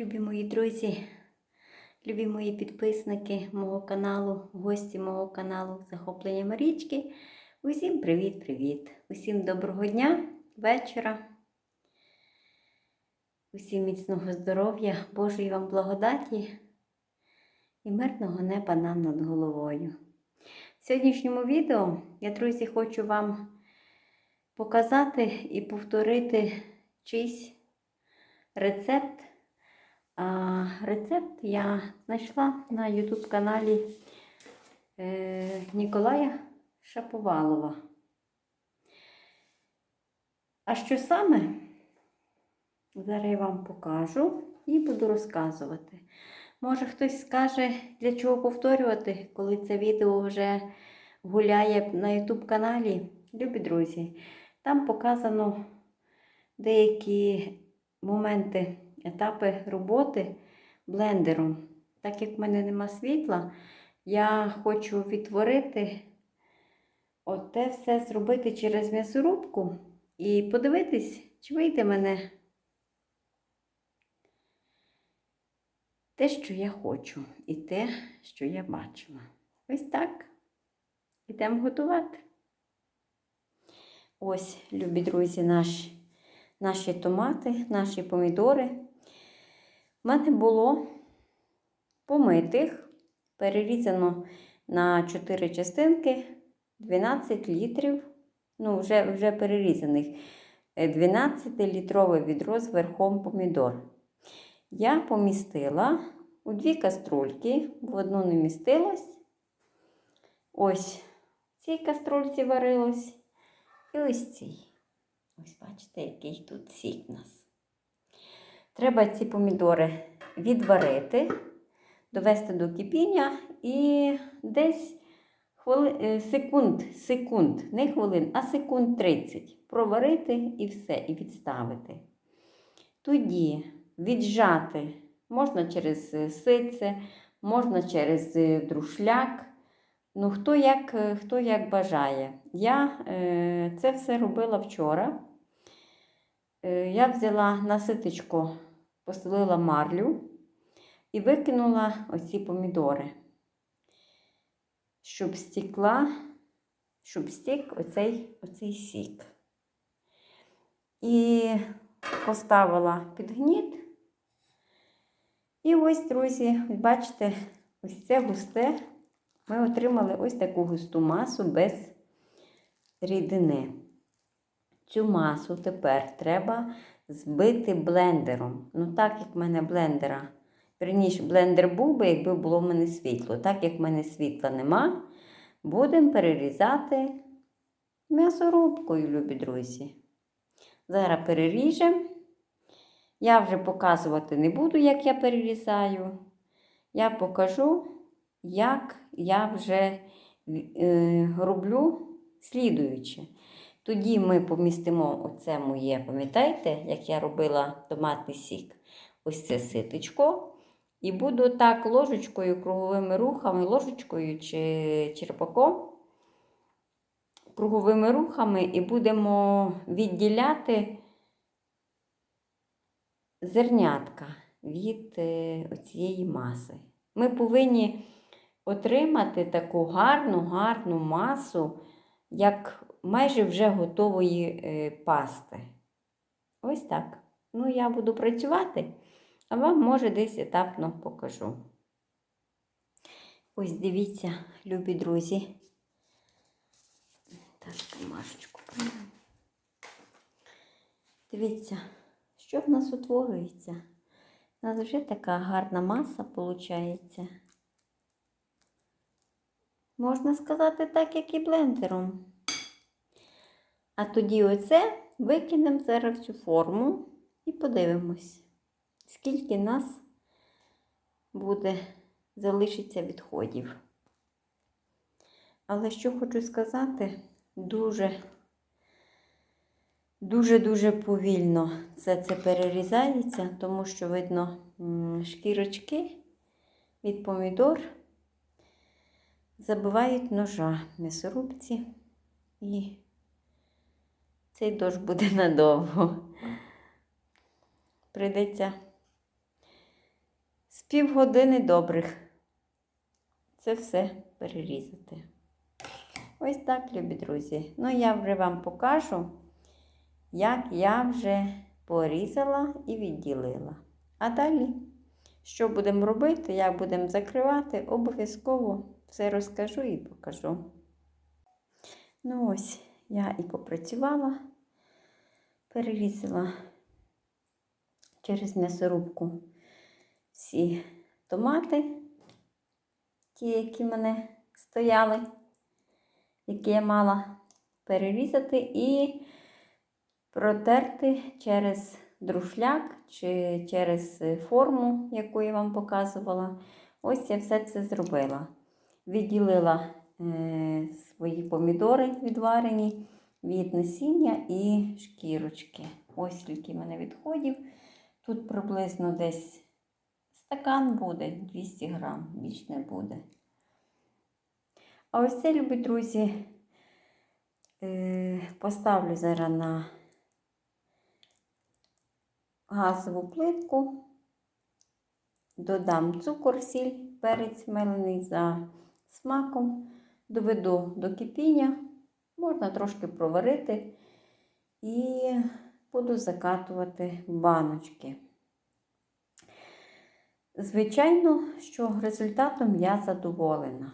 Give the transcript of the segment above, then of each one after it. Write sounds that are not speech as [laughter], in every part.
Любі мої друзі, любі мої підписники мого каналу, гості мого каналу Захоплення Марічки. Усім привіт-привіт! Усім доброго дня, вечора. Усім міцного здоров'я, Божої вам благодаті і мирного неба нам над головою. В сьогоднішньому відео я, друзі, хочу вам показати і повторити чийсь рецепт. Рецепт я знайшла на YouTube каналі е, Ніколая Шаповалова. А що саме? Зараз я вам покажу і буду розказувати. Може хтось скаже, для чого повторювати, коли це відео вже гуляє на YouTube каналі. Любі друзі, там показано деякі моменти, етапи роботи блендером. Так як в мене нема світла, я хочу відтворити оте все зробити через м'ясорубку і подивитись, чи вийде мене те, що я хочу, і те, що я бачила. Ось так. Ідемо готувати. Ось, любі друзі, наші, наші томати, наші помідори. У мене було помитих, перерізано на 4 частинки 12 літрів, ну, вже, вже перерізаних 12-літрове відро з верхом помідор. Я помістила у дві каструльки, в одну не містилось. Ось в цій каструльці варилось. І ось цій. Ось бачите, який тут сік нас. Треба ці помідори відварити, довести до кипіння і десь хвили... е, секунд, секунд, не хвилин, а секунд 30 проварити і все, і відставити. Тоді віджати можна через е, сице, можна через е, друшляк. Ну, хто як хто як бажає. Я е, це все робила вчора. Е, я взяла на ситочку, постелила марлю і викинула оці помідори, щоб стікла, щоб стік оцей, оцей сік. І поставила під гніт. І ось, друзі, бачите, ось це густе. Ми отримали ось таку густу масу без рідини. Цю масу тепер треба збити блендером. Ну, так як в мене блендера, верніше, блендер був би, якби було в мене світло. Так як в мене світла нема, будемо перерізати м'ясорубкою, любі друзі. Зараз переріжемо. Я вже показувати не буду, як я перерізаю. Я покажу, як я вже е, роблю слідуюче. Тоді ми помістимо оце моє, пам'ятаєте, як я робила томатний сік, ось це ситочко. І буду так ложечкою, круговими рухами, ложечкою чи черпаком, круговими рухами, і будемо відділяти зернятка від цієї маси. Ми повинні отримати таку гарну, гарну масу, як майже вже готової е, пасти. Ось так. Ну, я буду працювати, а вам, може, десь етапно покажу. Ось дивіться, любі друзі. Так, камашечку. Дивіться, що в нас утворюється. У нас вже така гарна маса виходить. Можна сказати, так, як і блендером. А тоді оце викинемо зараз цю форму і подивимось, скільки нас буде залишиться відходів. Але що хочу сказати, дуже, дуже-дуже повільно все це перерізається, тому що видно шкірочки від помідор забивають ножа в м'ясорубці і цей дощ буде надовго. Прийдеться з півгодини добрих. Це все перерізати. Ось так, любі друзі. Ну, я вже вам покажу, як я вже порізала і відділила. А далі, що будемо робити, як будемо закривати, обов'язково все розкажу і покажу. Ну, ось, я і попрацювала, перерізала через м'ясорубку всі томати, ті, які в мене стояли, які я мала перерізати і протерти через друшляк чи через форму, яку я вам показувала. Ось я все це зробила. Відділила е, свої помідори відварені від насіння і шкірочки. Ось скільки в мене відходів. Тут приблизно десь стакан буде 200 грам, більш не буде. А ось це, любі друзі, е, поставлю зараз на газову плитку, додам цукор, сіль, перець мелений за смаком, доведу до кипіння, можна трошки проварити і буду закатувати баночки. Звичайно, що результатом я задоволена.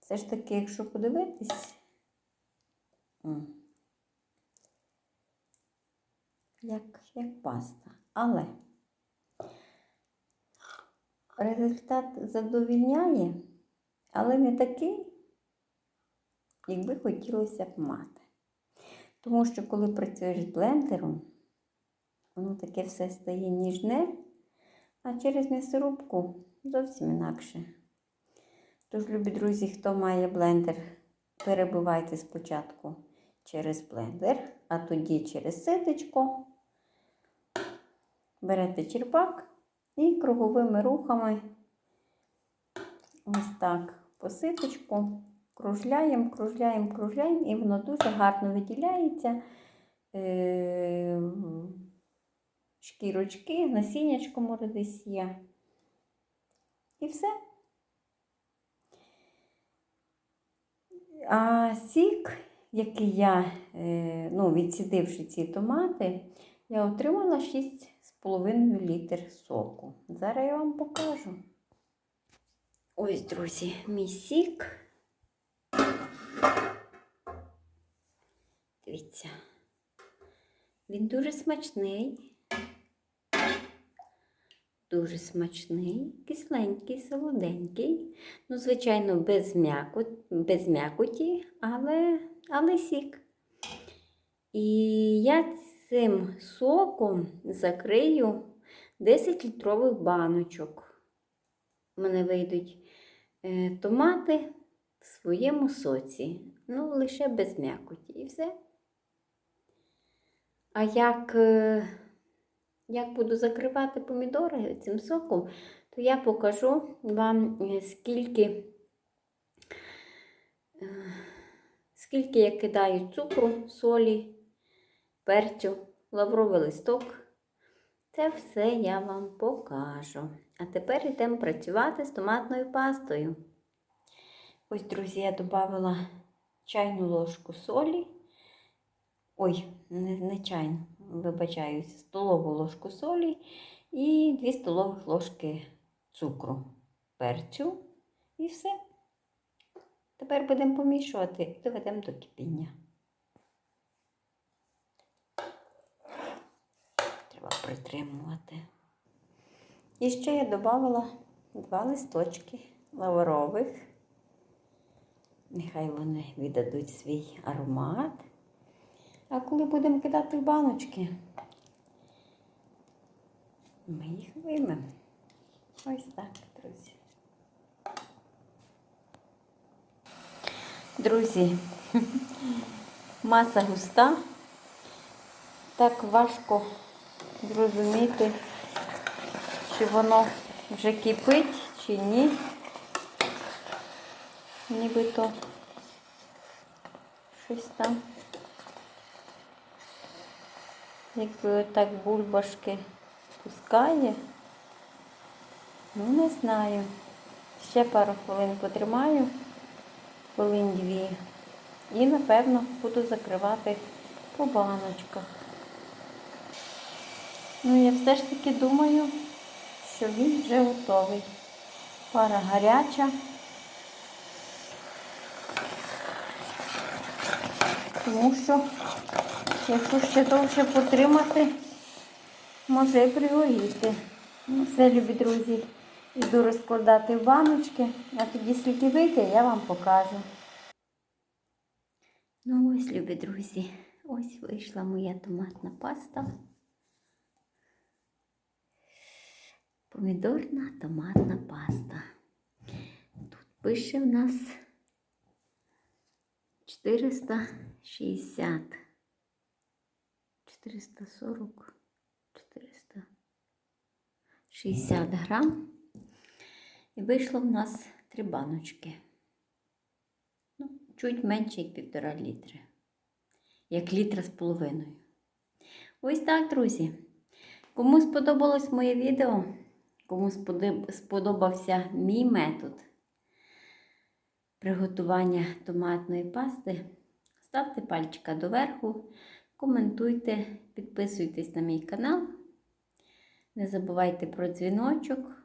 Все ж таки, якщо подивитись, як, як паста. Але результат задовільняє, але не такий, якби хотілося б мати. Тому що, коли працюєш з блендером, воно таке все стає ніжне, а через м'ясорубку зовсім інакше. Тож, любі друзі, хто має блендер, перебивайте спочатку через блендер, а тоді через ситочко. Берете черпак і круговими рухами ось так по ситочку кружляємо, кружляємо, кружляємо, і воно дуже гарно виділяється. Е, Шкірочки, насіннячко може десь є. І все. А сік, який я, е, ну, відсідивши ці томати, я отримала 6,5 літр соку. Зараз я вам покажу. Ось, друзі, мій сік. Дивіться. Він дуже смачний. Дуже смачний, кисленький, солоденький. Ну, звичайно, без, м'яко, без м'якоті, але, але сік. І я цим соком закрию 10 літрових баночок. У мене вийдуть е, томати в своєму соці. Ну, лише без м'якоті. І все. А як. Е, як буду закривати помідори цим соком, то я покажу вам, е, скільки, е, скільки я кидаю цукру, солі, перцю, лавровий листок. Це все я вам покажу. А тепер йдемо працювати з томатною пастою. Ось, друзі, я додала чайну ложку солі. Ой, не, чайну, вибачаюся, столову ложку солі і 2 столових ложки цукру, перцю і все. Тепер будемо помішувати і доведемо до кипіння. Треба притримувати. І ще я додала два листочки лаврових. Нехай вони віддадуть свій аромат. А коли будемо кидати в баночки, ми їх виймемо. Ось так, друзі. Друзі, [laughs] маса густа. Так важко зрозуміти, чи воно вже кипить, чи ні. Нібито щось там. Якби так бульбашки пускає. Ну, не знаю. Ще пару хвилин потримаю, хвилин дві. І, напевно, буду закривати по баночках. Ну, я все ж таки думаю, що він вже готовий. Пара гаряча. Тому що, якщо ще довше потримати, може і пригоріти. Ну, все, любі друзі, йду розкладати в баночки, а тоді скільки вийде, я вам покажу. Ну ось, любі друзі, ось вийшла моя томатна паста. Помідорна томатна паста. Тут пише в нас 460, 440, 460 грам. І вийшло в нас три баночки. Ну, чуть менше як півтора літри. Як літра з половиною. Ось так, друзі. Кому сподобалось моє відео, кому сподобався мій метод приготування томатної пасти, ставте пальчика доверху, коментуйте, підписуйтесь на мій канал. Не забувайте про дзвіночок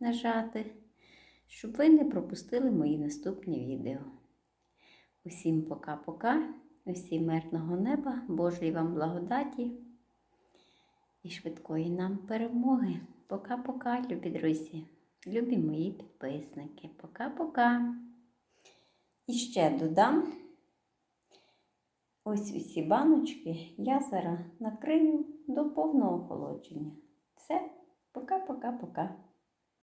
нажати, щоб ви не пропустили мої наступні відео. Усім пока-пока, усім мирного неба, Божої вам благодаті і швидкої нам перемоги. Пока-пока, любі друзі, любі мої підписники. Пока-пока. І ще додам ось усі баночки я зараз накрию до повного охолодження. Все, пока-пока-пока.